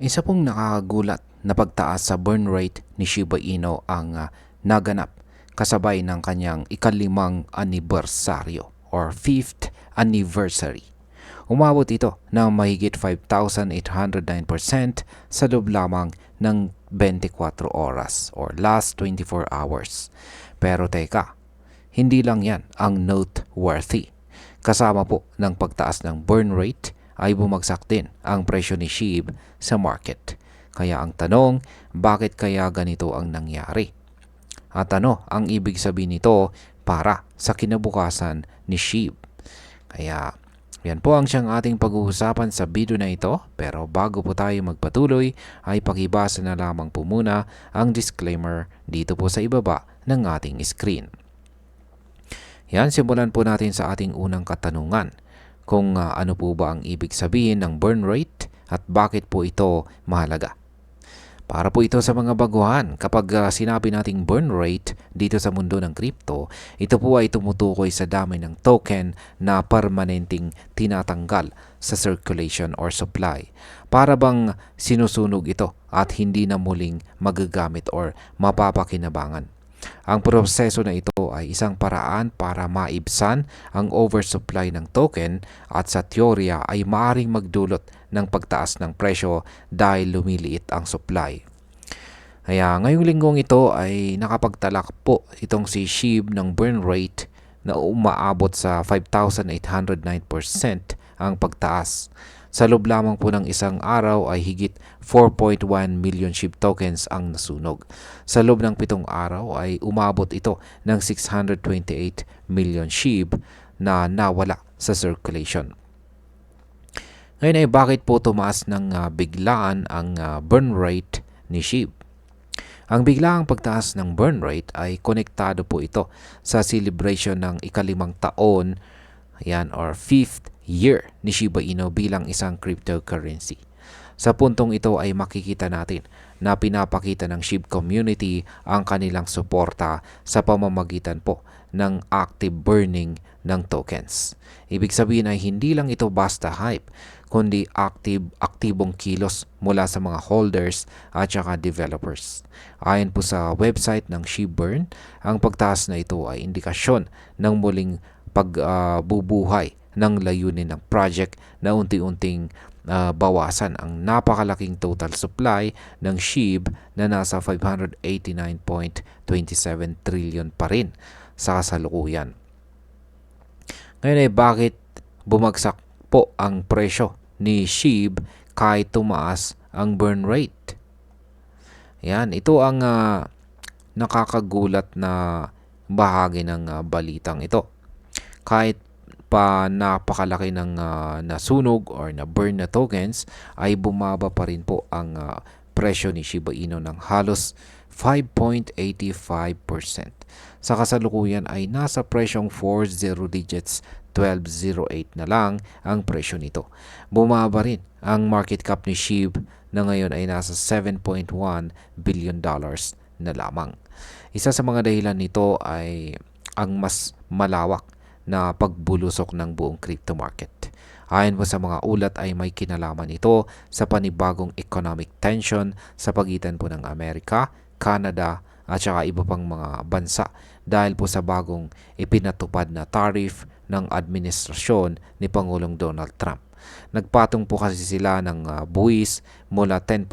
Isa pong nakakagulat na pagtaas sa burn rate ni Shiba Inu ang ah, naganap kasabay ng kanyang ikalimang anibersaryo or fifth anniversary. Umabot ito ng mahigit 5,809% sa loob lamang ng 24 oras or last 24 hours. Pero teka, hindi lang yan ang noteworthy. Kasama po ng pagtaas ng burn rate ay bumagsak din ang presyo ni SHIB sa market. Kaya ang tanong, bakit kaya ganito ang nangyari? At ano ang ibig sabihin nito para sa kinabukasan ni SHIB? Kaya yan po ang siyang ating pag-uusapan sa video na ito. Pero bago po tayo magpatuloy ay pakibasa na lamang po muna ang disclaimer dito po sa ibaba ng ating screen. Yan, simulan po natin sa ating unang katanungan kung ah, ano po ba ang ibig sabihin ng burn rate at bakit po ito mahalaga. Para po ito sa mga baguhan, kapag ah, sinabi nating burn rate dito sa mundo ng crypto, ito po ay tumutukoy sa dami ng token na permanenteng tinatanggal sa circulation or supply. Para bang sinusunog ito at hindi na muling magagamit or mapapakinabangan. Ang proseso na ito ay isang paraan para maibsan ang oversupply ng token at sa teorya ay maaring magdulot ng pagtaas ng presyo dahil lumiliit ang supply. Kaya ngayong linggong ito ay nakapagtalak po itong si SHIB ng burn rate na umaabot sa 5,809% ang pagtaas. Sa loob lamang po ng isang araw ay higit 4.1 million SHIB tokens ang nasunog. Sa loob ng pitong araw ay umabot ito ng 628 million SHIB na nawala sa circulation. Ngayon ay bakit po tumaas ng ah, biglaan ang ah, burn rate ni SHIB? Ang biglaang pagtaas ng burn rate ay konektado po ito sa celebration ng ikalimang taon yan, or fifth year ni Shiba Inu bilang isang cryptocurrency. Sa puntong ito ay makikita natin na pinapakita ng SHIB community ang kanilang suporta sa pamamagitan po ng active burning ng tokens. Ibig sabihin ay hindi lang ito basta hype, kundi active aktibong kilos mula sa mga holders at saka developers. Ayon po sa website ng ShibBurn, ang pagtaas na ito ay indikasyon ng muling pagbubuhay ng layunin ng project na unti-unting ah, bawasan ang napakalaking total supply ng SHIB na nasa 589.27 trillion pa rin sa kasalukuyan. Ngayon ay bakit bumagsak po ang presyo ni SHIB kahit tumaas ang burn rate? Yan, ito ang ah, nakakagulat na bahagi ng ah, balitang ito. Kahit pa napakalaki ng ah, nasunog or na burn na tokens ay bumaba pa rin po ang ah, presyo ni Shiba Inu ng halos 5.85%. Sa kasalukuyan ay nasa presyong 40 digits 1208 na lang ang presyo nito. Bumaba rin ang market cap ni SHIB na ngayon ay nasa 7.1 billion dollars na lamang. Isa sa mga dahilan nito ay ang mas malawak na pagbulusok ng buong crypto market. Ayon po sa mga ulat ay may kinalaman ito sa panibagong economic tension sa pagitan po ng Amerika, Canada at saka iba pang mga bansa dahil po sa bagong ipinatupad na tariff ng administrasyon ni Pangulong Donald Trump. Nagpatong po kasi sila ng uh, buwis mula 10%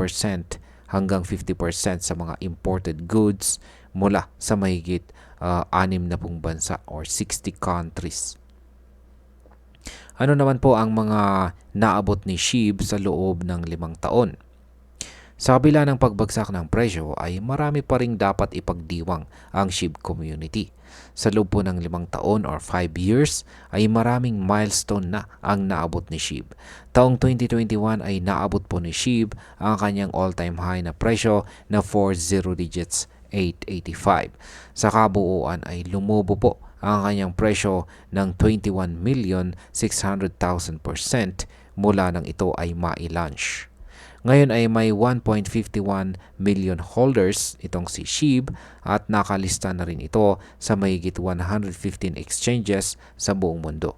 hanggang 50% sa mga imported goods mula sa mahigit uh, anim na pong bansa or 60 countries. Ano naman po ang mga naabot ni SHIB sa loob ng limang taon? Sa kabila ng pagbagsak ng presyo ay marami pa rin dapat ipagdiwang ang SHIB community. Sa loob po ng limang taon or 5 years ay maraming milestone na ang naabot ni SHIB. Taong 2021 ay naabot po ni SHIB ang kanyang all-time high na presyo na 40 digits 885. Sa kabuuan ay lumubo po ang kanyang presyo ng 21 million 600,000% mula nang ito ay ma-launch. Ngayon ay may 1.51 million holders itong si SHIB at nakalista na rin ito sa mahigit 115 exchanges sa buong mundo.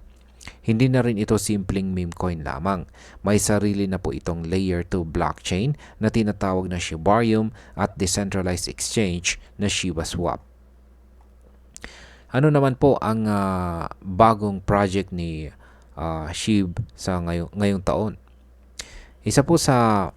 Hindi na rin ito simpleng meme coin lamang. May sarili na po itong layer 2 blockchain na tinatawag na Shibarium at decentralized exchange na Shiba Swap. Ano naman po ang ah, bagong project ni ah, SHIB sa ngayon, ngayong taon? Isa po sa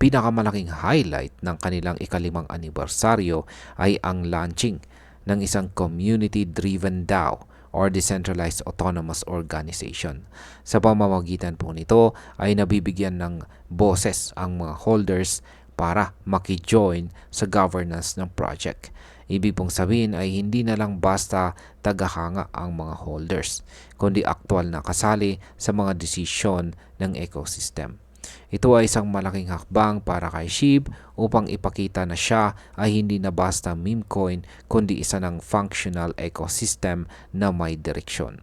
pinakamalaking highlight ng kanilang ikalimang anibersaryo ay ang launching ng isang community-driven DAO or Decentralized Autonomous Organization. Sa pamamagitan po nito ay nabibigyan ng boses ang mga holders para makijoin sa governance ng project. Ibig pong sabihin ay hindi na lang basta tagahanga ang mga holders, kundi aktwal na kasali sa mga desisyon ng ecosystem. Ito ay isang malaking hakbang para kay SHIB upang ipakita na siya ay hindi na basta meme coin kundi isa ng functional ecosystem na may direksyon.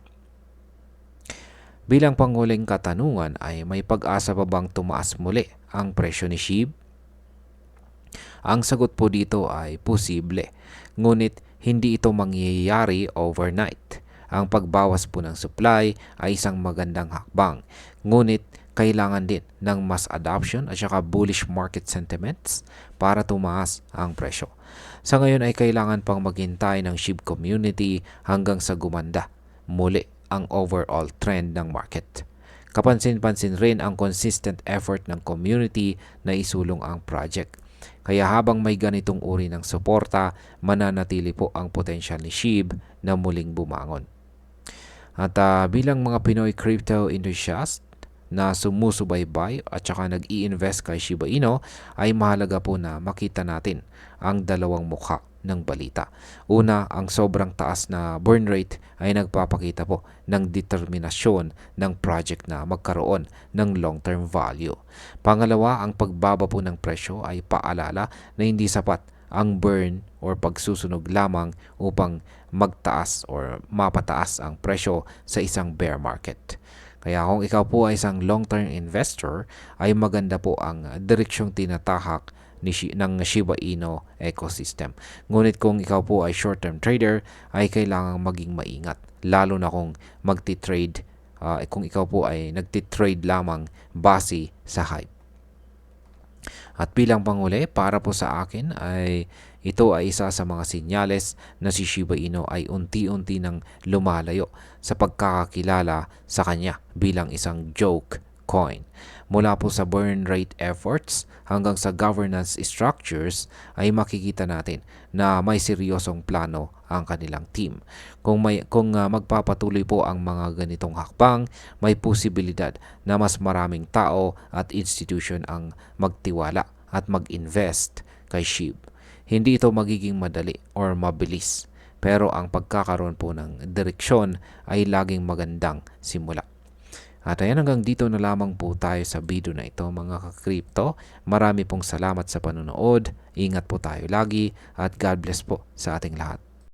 Bilang panghuling katanungan ay may pag-asa pa bang tumaas muli ang presyo ni SHIB? Ang sagot po dito ay posible, ngunit hindi ito mangyayari overnight. Ang pagbawas po ng supply ay isang magandang hakbang, ngunit kailangan din ng mass adoption at saka bullish market sentiments para tumaas ang presyo. Sa ngayon ay kailangan pang maghintay ng SHIB community hanggang sa gumanda muli ang overall trend ng market. Kapansin-pansin rin ang consistent effort ng community na isulong ang project. Kaya habang may ganitong uri ng suporta, mananatili po ang potensyal ni SHIB na muling bumangon. At ah, bilang mga Pinoy crypto enthusiast, na sumusubaybay at saka nag-i-invest kay Shiba Inu ay mahalaga po na makita natin ang dalawang mukha ng balita. Una, ang sobrang taas na burn rate ay nagpapakita po ng determinasyon ng project na magkaroon ng long-term value. Pangalawa, ang pagbaba po ng presyo ay paalala na hindi sapat ang burn or pagsusunog lamang upang magtaas or mapataas ang presyo sa isang bear market. Kaya kung ikaw po ay isang long-term investor, ay maganda po ang direksyong tinatahak ni ng Shiba Inu ecosystem. Ngunit kung ikaw po ay short-term trader, ay kailangang maging maingat. Lalo na kung magti-trade, ah, kung ikaw po ay nagti-trade lamang base sa hype. At bilang panghuli, para po sa akin ay ito ay isa sa mga sinyales na si Shiba Inu ay unti-unti nang lumalayo sa pagkakakilala sa kanya bilang isang joke coin. Mula po sa burn rate efforts hanggang sa governance structures ay makikita natin na may seryosong plano ang kanilang team. Kung may kung ah, magpapatuloy po ang mga ganitong hakbang, may posibilidad na mas maraming tao at institution ang magtiwala at mag-invest kay SHIB. Hindi ito magiging madali or mabilis, pero ang pagkakaroon po ng direksyon ay laging magandang simula. At ayan hanggang dito na lamang po tayo sa video na ito mga ka-crypto. Marami pong salamat sa panonood. Ingat po tayo lagi at God bless po sa ating lahat.